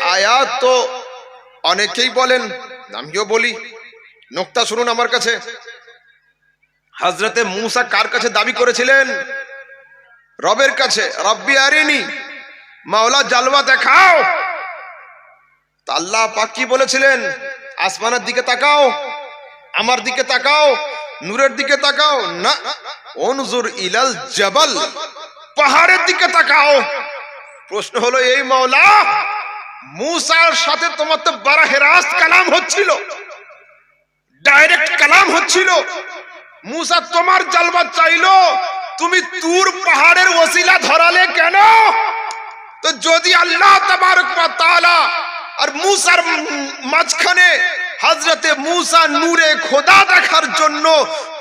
আয়াত তো অনেকেই বলেন, আমিও বলি। নোক্তা শুনুন আমার কাছে। হজরতে মুসা কার কাছে দাবি করেছিলেন? রবের কাছে, রব্বি আরিনি, মাওলা জালওয়া দেখাও। আল্লাহ পাক কি বলেছিলেন? আসমানের দিকে তাকাও, আমার দিকে তাকাও, নূরের দিকে তাকাও, না, অনুজুর ইলাল জাবাল, পাহাড়ের দিকে তাকাও। প্রশ্ন হলো, এই মাওলা মুসার সাথে তোমার তো বারাহে রাস্ত কালাম হচ্ছিল। ডাইরেক্ট কালাম হচ্ছিল। মুসা, তোমার জালবা চাইলো, তুমি তুর পাহাড়ের ওসিলা ধরালে কেন? তো যদি আল্লাহ তাবারক ওয়া আর মুসার মাঝখানে হজরতে মুসা নূরে খোদা দেখার জন্য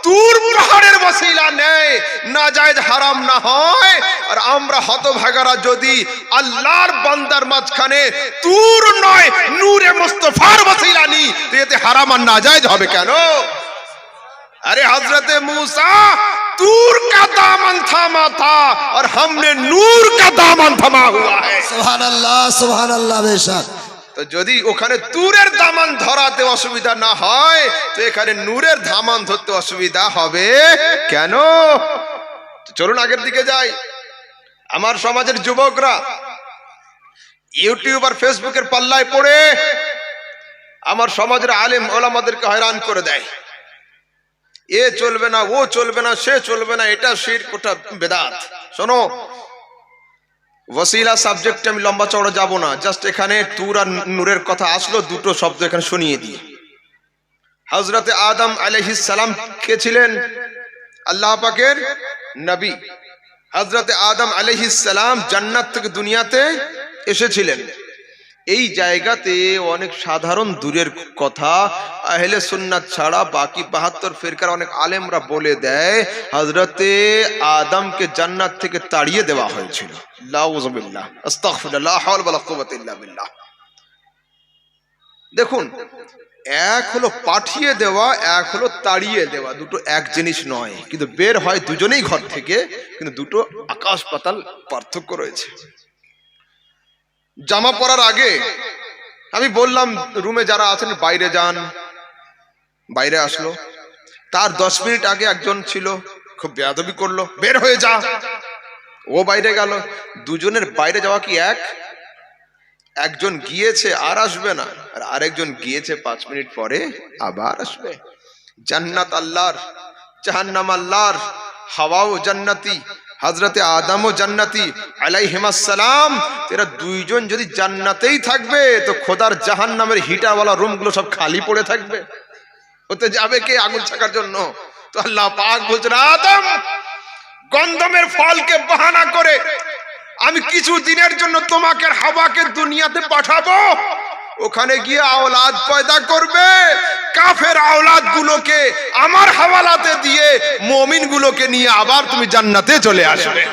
তুর পাহাড়ের ওসিলা নেয়, না যায় হারাম না হয় আর আমরা হতভাগারা যদি আল্লাহর বান্দার মাঝখানে তুর নয় নূরে মুস্তফার ওসিলা নি তো এতে হারাম আর না যায় হবে কেন अरे हजरत मूसा तूर का दामन थामा था और हमने नूर का दामन थमा हुआ है সুহান আল্লাহ সুহান আল্লাহ বেশাক তো যদি ওখানে তুরের দামান ধরাতে অসুবিধা না হয় তো এখানে নূরের দামান ধরতে অসুবিধা হবে কেন তো চলুন আগের দিকে যাই আমার সমাজের যুবকরা ইউটিউব আর ফেসবুকের পাল্লায় পড়ে আমার সমাজের আলেম ওলামাদেরকে হয়রান করে দেয়। এ চলবে না, ও চলবে না, সে চলবে না, এটা শির কোটা বেদাত। শোনো, ওসিলা সাবজেক্টে আমি লম্বা চওড়া যাব না জাস্ট এখানে তুর আর নূরের কথা আসলো, দুটো শব্দ এখানে শুনিয়ে দিই। হজরতে আদম আলহিস সালাম কে ছিলেন? আল্লাহ পাকের নবী। হজরতে আদম আলহিস সালাম জান্নাত থেকে দুনিয়াতে এসেছিলেন। এই জায়গাতে অনেক সাধারণ দূরের কথা, আহলে সুন্নাত ছাড়া বাকি বাহাত্তর ফেরকার অনেক আলেমরা বলে দেয় হজরতে আদমকে জান্নাত থেকে তাড়িয়ে দেওয়া হয়েছিল। লাউজুবিল্লাহ দেখুন, এক হলো পাঠিয়ে দেওয়া, এক হলো তাড়িয়ে দেওয়া, দুটো এক জিনিস নয়। কিন্তু বের হয় দুজনেই ঘর থেকে, কিন্তু দুটো আকাশ পাতাল পার্থক্য রয়েছে। জামা পরার আগে, আমি বললাম, রুমে যারা আছেন, বাইরে যান। বাইরে আসলো। তার দশ মিনিট আগে একজন ছিল, খুব বেয়াদবি করল, বের হয়ে যা। ও বাইরে গেল। দুজনের বাইরে যাওয়া কি এক? একজন গিয়েছে, আর আসবে না। আর আরেকজন গিয়েছে পাঁচ মিনিট পরে আবার আসবে। জান্নাত আল্লাহর, জাহান্নাম আল্লাহর, হাওয়াও জান্নাতি হজরতে আদমও জান্নাতি আলাইহিমাসালাম এরা দুইজন যদি জান্নাতেই থাকবে, তো খোদার জাহান্নামের হিটারওয়ালা রুমগুলো সব খালি পড়ে থাকবে। ওতে যাবে কে আগুন ছাকার জন্য? তো আল্লাহ পাক বলছেন, আদম, গন্ধমের ফলকে বাহানা করে আমি কিছু দিনের জন্য তোমাকে হাওয়াকে দুনিয়াতে পাঠাবো। ওখানে গিয়ে আওলাদ পয়দা করবে। কাফের আওলাদ গুলোকে আমার হাওয়ালাতে দিয়ে মমিন গুলোকে নিয়ে আবার তুমি জান্নাতে চলে আসবে।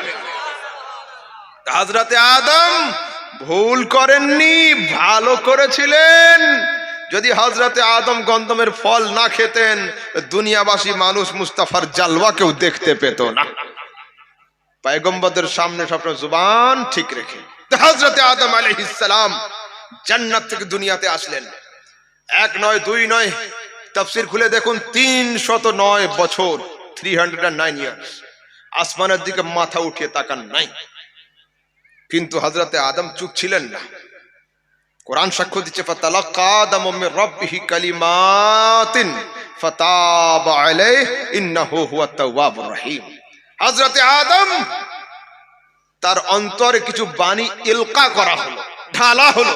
হাজরাতে আদম ভুল করেননি, ভালো করেছিলেন। যদি হজরতে আদম গন্ধমের ফল না খেতেন, দুনিয়াবাসী মানুষ মুস্তাফার জালওয়া কেউ দেখতে পেত না। পায়গম্বদের সামনে সবসময় জুবান ঠিক রেখে। হজরতে আদম আলহিসাম জান্নাত থেকে দুনিয়াতে আসলেন। এক নয়, দুই নয়, তফসির খুলে দেখুন, তিন শত নয় বছর থ্রি হান্ড্রেড নাইন ইয়ার্স আসমানের দিকে মাথা উঠিয়ে তাকান নাই। কিন্তু হজরতে আদম চুপ ছিলেন না। কোরআন সাক্ষ্য দিচ্ছে ফাতালাক্কা হযরতে আদম, তার অন্তরে কিছু বাণী ইলকা করা হলো, ঢালা হলো।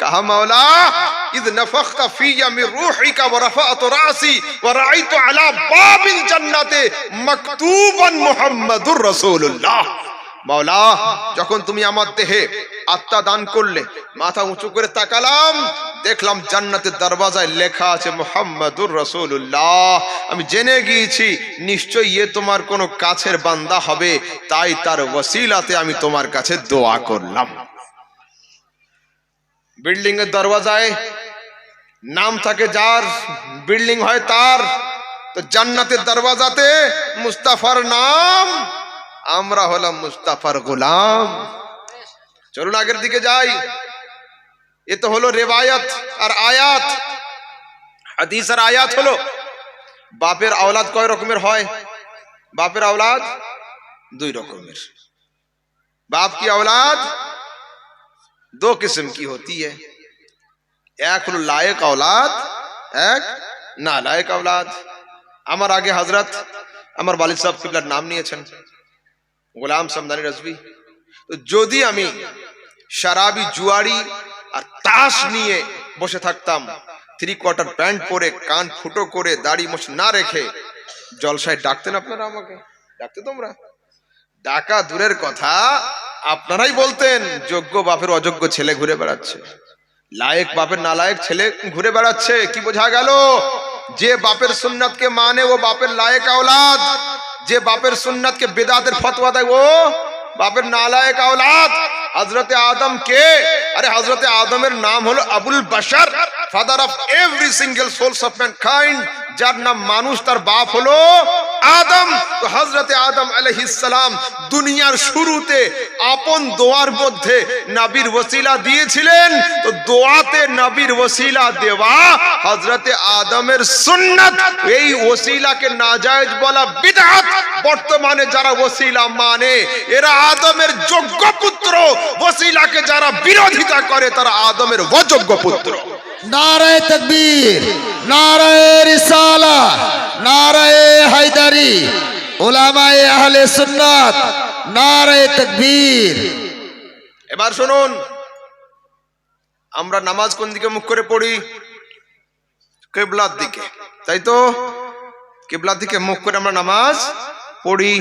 কাহা মাওলা? ইদ নাফাখতা ফিয়া মির রূহিকা ওয়া রাফাতু রাসি ওয়া রাআইতু আলা বাবিল জান্নাতে মাকতুবান মুহাম্মাদুর রাসূলুল্লাহ। মাওলা, যখন তুমি আমার দেহে আত্মা দান করলে, মাথা উঁচু করে তাকালাম, দেখলাম জান্নাতের দরওয়াজায় লেখা আছে মোহাম্মদুর রসুল্লাহ আমি জেনে গিয়েছি, নিশ্চয়ই এ তোমার কোনো কাছের বান্দা হবে, তাই তার ওসিলাতে আমি তোমার কাছে দোয়া করলাম। বিল্ডিং এর দরওয়াজায় নাম থাকে যার, বিল্ডিং হয় তার। তো জান্নাতের দরওয়াজাতে মুস্তাফার নাম, আমরা হলাম মুস্তাফার গোলাম। চলুন আগের দিকে যাই। এ তো হলো রেবায়াত আর আয়াত। হাদিস আর আয়াত হলো, বাপের আওলাদ কয় রকমের হয়? বাপের আওলাদ দুই রকমের। বাপ কি আওলাদ? दो किस्म की होती है এক হলো লায়ক औलाद এক না লায়ক औलाद আমার আগে হজরত আমার বালিদ সাহেব কিবলার নাম নিয়েছেন গোলাম সমদানি রজবি তো যদি আমি শারাবি জুয়ারি আর তাস নিয়ে বসে থাকতাম থ্রি কোয়ার্টার প্যান্ট পরে কান ফুটো করে দাড়ি মোছ না রেখে জলসায় ডাকতেন আপনারা আমাকে ডাকতে তোমরা ডাকা দূরের কথা আপনারাই বলতেন, যোগ্য বাপের অযোগ্য ছেলে ঘুরে বেড়াচ্ছে। লায়েক বাপের নালায়েক ছেলে ঘুরে বেড়াচ্ছে। কি বোঝা গেল? যে বাপের সুন্নাতকে মানে ও বাপের লায়েক আওলাদ। যে বাপের সুন্নাতকে বেদাতের ফতোয়া দেয় ও বাপের নালায়েক আওলাদ। হজরতে আদম কে? আরে হজরতে আদমের নাম হলো আবুল Bashar. Father of every single souls of mankind যার নাম মানুষ, তার বাপ হলো আদম। তো হজরতে আদম আলহিসাম দুনিয়ার শুরুতে আপন দোয়ার মধ্যে নাবির ওসিলা দিয়েছিলেন। তো দোয়াতে নাবির ওসিলা দেওয়া হজরতে আদমের সুন্নাত। এই ওসিলাকে নাজায়েজ বলা বিদআত। বর্তমানে যারা ওসিলা মানে এরা আদমের যোগ্য পুত্র। ওসিলাকে যারা বিরোধিতা করে, তারা আদমের অযোগ্য পুত্র। নারায় তকবীর, নারায় রিসালা, নারায় হায়দারি ওলামায়ে আহলে সুন্নাত, নারায় তকবীর। এবার শুনুন, আমরা নামাজ কোন দিকে মুখ করে পড়ি? কেবলার দিকে, তাই তো? কেবলার দিকে মুখ করে আমরা নামাজ পড়ি।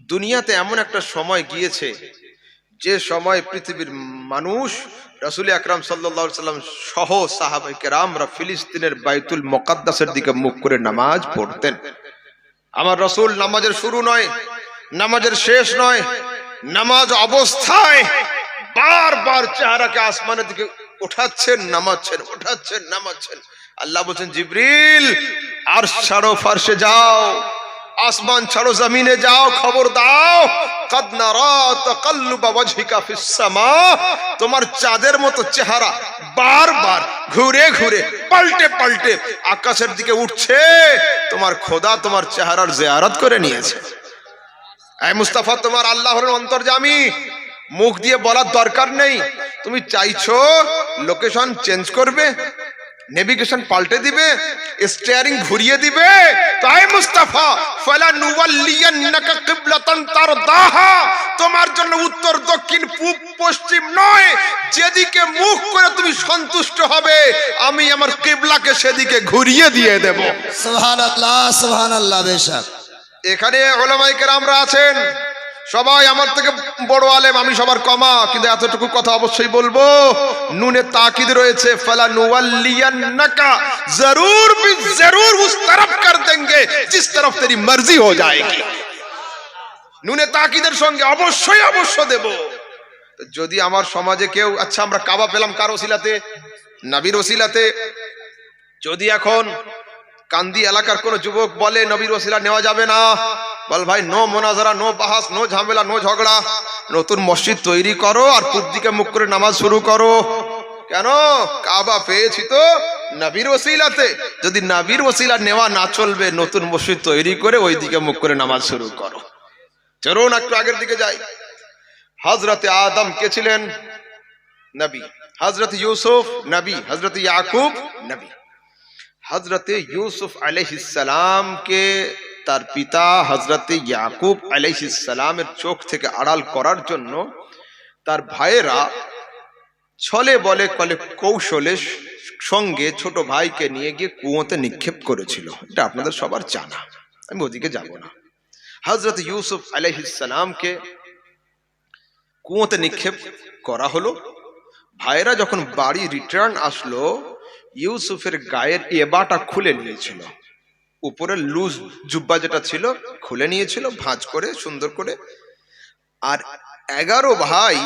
দুনিয়াতে এমন একটা সময় গিয়েছে, যে সময় পৃথিবীর মানুষ রসুল আকরাম সাল্লা সাল্লাম সহ সাহাবাই কেরামরা ফিলিস্তিনের বাইতুল মোকাদ্দাসের দিকে মুখ করে নামাজ পড়তেন। আমার রসুল নামাজের শুরু নয়, নামাজের শেষ নয়, নামাজ অবস্থায় বারবার চেহারাকে আসমানের দিকে উঠাচ্ছেন নামাচ্ছেন উঠাচ্ছেন নামাচ্ছেন। আল্লাহ বলছেন, জিবরিল আর সারো ফার্সে যাও। আসমান ছাড়ো, জমিনে যাও, খবর দাও। তোমার চাঁদের মতো চেহারা বারবার ঘুরে ঘুরে, পাল্টে পাল্টে আকাশের দিকে উঠছে। তোমার খোদা তোমার চেহারার জেয়ারত করে নিয়েছে। এই মুস্তাফা, তোমার আল্লাহর অন্তর্জামী মুখ দিয়ে বলার দরকার নেই। তুমি চাইছো লোকেশন চেঞ্জ করবে? নেভিগেশন পাল্টে দিবে স্টিয়ারিং ঘুরিয়ে দিবে। তাই মুস্তাফা ফালা নুওয়াল্লিয়ান্নাকা কিবলাতান তারদাহা। তোমার জন্য উত্তর দক্ষিণ পূব পশ্চিম নয়। যেদিকে মুখ করে তুমি সন্তুষ্ট হবে আমি আমার কিবলাকে সেদিকে ঘুরিয়ে দিয়ে দেব। সুবহান আল্লাহ সুবহান আল্লাহ বেশক। এখানে ওলামাইকের আমরা আছেন। সবাই আমার থেকে বড় আলেম আমি সবার কমা কিন্তু এতটুকু কথা অবশ্যই বলবো নুনে তাকিদ রয়েছে ফালা নুওয়াল্লিয়ান্নাকা জরুর বি জরুর উস तरफ कर देंगे जिस तरफ तेरी मर्जी हो जाएगी নুনে তাকিদের সঙ্গে অবশ্যই অবশ্য দেব তো যদি আমার সমাজে কেউ আচ্ছা আমরা কাবা পেলাম কার ওসিলাতে নাবির ওসিলাতে যদি এখন কান্দি এলাকার কোন যুবক বলে নবীর ওসিলা নেওয়া যাবে না বল ভাই, নো মোনাজারা, নো বাহাস, নো ঝামেলা, নো ঝগড়া। নতুন মসজিদ তৈরি করো আর পূব দিকে মুখ করে নামাজ শুরু করো। কেন? কাবা পেয়েছি তো নবীর ওসিলাতে। যদি নবীর ওসিলা নেওয়া না চলবে, নতুন মসজিদ তৈরি করে ওই দিকে মুখ করে নামাজ শুরু করো। চলুন একটু আগের দিকে যাই। হজরতে আদম কে ছিলেন? নবী। হজরত ইউসুফ, নবী। হজরত ইয়াকুব, নবী। হজরতে ইউসুফ আলহিসামকে তার পিতা হজরতে ইয়াকুব আলহিসামের চোখ থেকে আড়াল করার জন্য তার ভাইয়েরা ছলে বলে কলে কৌশলে সঙ্গে ছোট ভাইকে নিয়ে গিয়ে কুয়োতে নিক্ষেপ করেছিল। এটা আপনাদের সবার জানা। আমি ওদিকে যাব না। হজরত ইউসুফ আলহিসামকে কুয়োতে নিক্ষেপ করা হলো। ভাইরা যখন বাড়ি রিটার্ন আসলো, ইউসুফের গায়ের এবাটা খুলে নিয়েছিল। উপরে লুজ জুব্বা যেটা ছিল, খুলে নিয়েছিল, ভাঁজ করে, সুন্দর করে। আর এগারো ভাই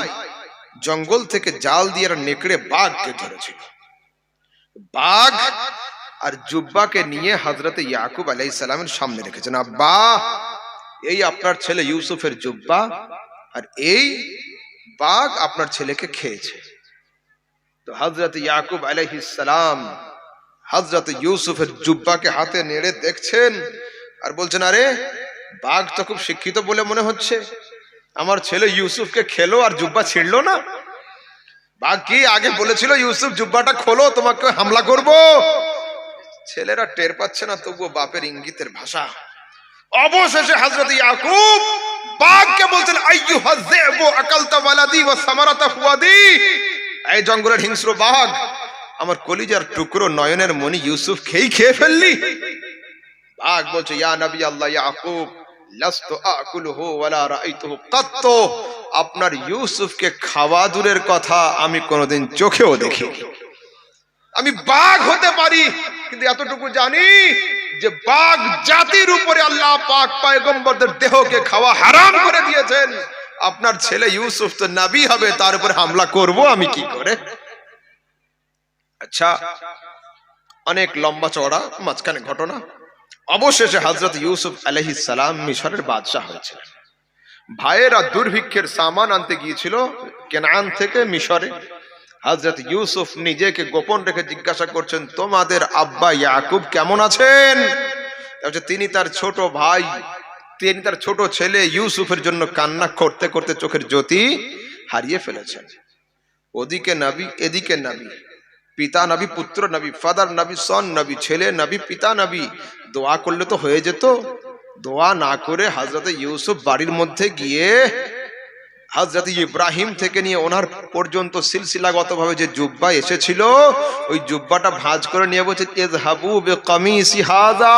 জঙ্গল থেকে জাল দিয়ে আর নেকড়ে বাঘকে ধরেছিল। বাঘ আর জুব্বাকে নিয়ে হজরতে ইয়াকুব আলাই সালামের সামনে রেখেছেন। আব্বা, এই আপনার ছেলে ইউসুফের জুব্বা আর এই বাঘ আপনার ছেলেকে খেয়েছে। তো হজরত ইয়াকুব আলাইহিসালাম হজরত ইউসুফের জুব্বাকে হাতে নেড়ে দেখছেন আর বলছেন, আরে, বাঘ তো খুব শিক্ষিত বলে মনে হচ্ছে। আমার ছেলে ইউসুফকে খেলো আর জুব্বা ছিঁড়লো না। বাঘ কি আগে বলেছিল, ইউসুফ, জুব্বাটা খোলো, তোমাকে হামলা করব? ছেলেরা টের পাচ্ছে না, তবুও বাপের ইঙ্গিতের ভাষা। অবশেষে হজরত ইয়াকুব বাঘকে বলছেন আইয়ু হাজ্জাবু আকালতা ওয়ালাদি ওয়া সামারাতা ফুয়াদি। এই জঙ্গলের হিংস্র বাঘ আমার কলিজার টুকরো নয়নের মনি ইউসুফ খেই খেয়ে ফেললি। বাঘ বলছে, ইয়া নবী আল্লাহ, ইয়াকুব আপনার ইউসুফকে খাওয়া দূরের কথা আমি কোনোদিন চোখেও দেখিনি। আমি বাঘ হতে পারি, কিন্তু এতটুকু জানি যে বাঘ জাতির উপরে আল্লাহ পাক পয়গম্বরদের দেহকে খাওয়া হারাম করে দিয়েছেন। আপনার ছেলে ইউসুফ তো নাবি হবে, তার উপরে হামলা করব আমি কি করে? আচ্ছা অনেক লম্বা চওড়া, মাঝখানে ঘটনা। অবশেষে হজরত ইউসুফ আলহিস সালাম মিশরের বাদশাহ হয়েছিলেন। ভাইয়েরা দুর্ভিক্ষের সামান আনতে গিয়েছিল কেনান থেকে মিশরে। হজরত ইউসুফ নিজেকে গোপন রেখে জিজ্ঞাসা করছেন, তোমাদের আব্বা ইয়াকুব কেমন আছেন? তিনি তার ছোট ভাই, তিনি তার ছোট ছেলে ইউসুফের জন্য কান্না করতে করতে চোখের জ্যোতি হারিয়ে ফেলেছেন। ওদিকে নাবি, এদিকে নাবি। পিতা নবী, পুত্র নবী, ফাদার নবী, সন নবী, ছেলে নবী, পিতা নবী। দোয়া করলে তো হয়ে যেত। দোয়া না করে হজরত ইউসুফ বাড়ির মধ্যে গিয়ে হজরত ইব্রাহিম থেকে নিয়ে ওনার পর্যন্ত সিলসিলাগত ভাবে যে জুব্বা এসেছিল, ওই জুব্বাটা ভাঁজ করে নিয়ে বলছে, ইযহাবু বিকামিসি হাজা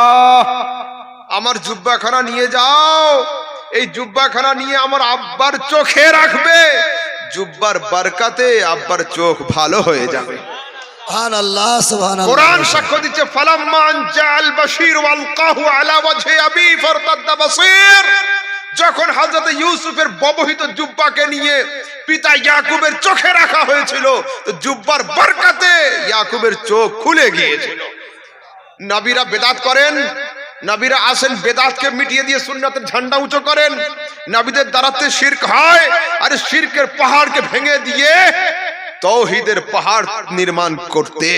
আমার জুব্বাখানা নিয়ে যাও। এই জুব্বাখানা নিয়ে আমার আব্বার চোখে রাখবে। জুব্বার বরকাতে আব্বার চোখ ভালো হয়ে যাবে। জাল বাশির ওয়ালকাহু আলা যখন হযরত ইউসুফের ব্যবহৃত জুব্বাকে নিয়ে পিতা ইয়াকুবের চোখে রাখা হয়েছিল, তো জুব্বার বরকতে ইয়াকুবের চোখ খুলে গিয়েছিল। নবীরা বেদাত করেন, নবীরা আসেন বেদাতকে মিটিয়ে দিয়ে সুন্নাতের ঝান্ডা উঁচু করেন। নবীদের দ্বারাতে শিরক হয়, আর শিরকের পাহাড়কে ভেঙে দিয়ে তৌহিদের পাহাড় নির্মাণ করতে।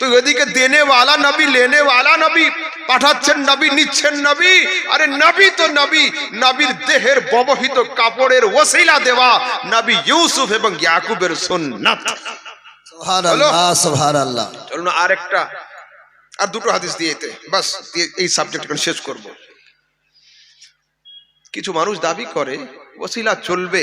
তো এদিকে দেনে ওয়ালা নবী লেনে ওয়ালা নবী পাঠাচ্ছেন নবী নিচ্ছেন নবী আরে নবী তো নবী নবীর দেহের ব্যবহৃত কাপড়ের ওসিলা দেওয়া নবী ইউসুফ এবং ইয়াকুবের সুন্নাত। চলুন আর একটা আর দুটো হাদিস দিয়ে এতে বাস এই সাবজেক্ট শেষ করব। কিছু মানুষ দাবি করে ওসিলা চলবে।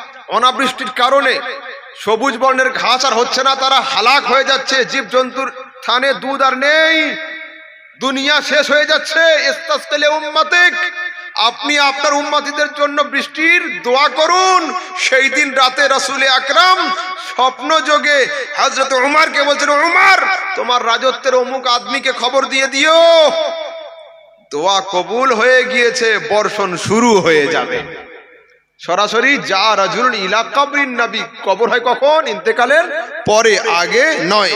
অনাবৃষ্টির কারণে সবুজ বর্ণের ঘাস আর হচ্ছে না, তারা হালাক হয়ে যাচ্ছে, জীবজন্তুর থানে দুধ আর নেই। দুনিয়া শেষ হয়ে যাচ্ছে। আপনি আপনার উম্মাতিদের জন্য বৃষ্টির দোয়া করুন। সেই দিন রাতে রাসূলে আকরাম স্বপ্ন যোগে হযরত উমারকে বলছেন, উমার, তোমার রাজত্বের অমুক আদমিকে খবর দিয়ে দিও। দোয়া কবুল হয়ে গিয়েছে, বর্ষণ শুরু হয়ে যাবে। সরাসরি যা রাজুল ইলা কবরিন নাবি। কবর হয় কখন? ইন্তেকালের পরে আগে নয়।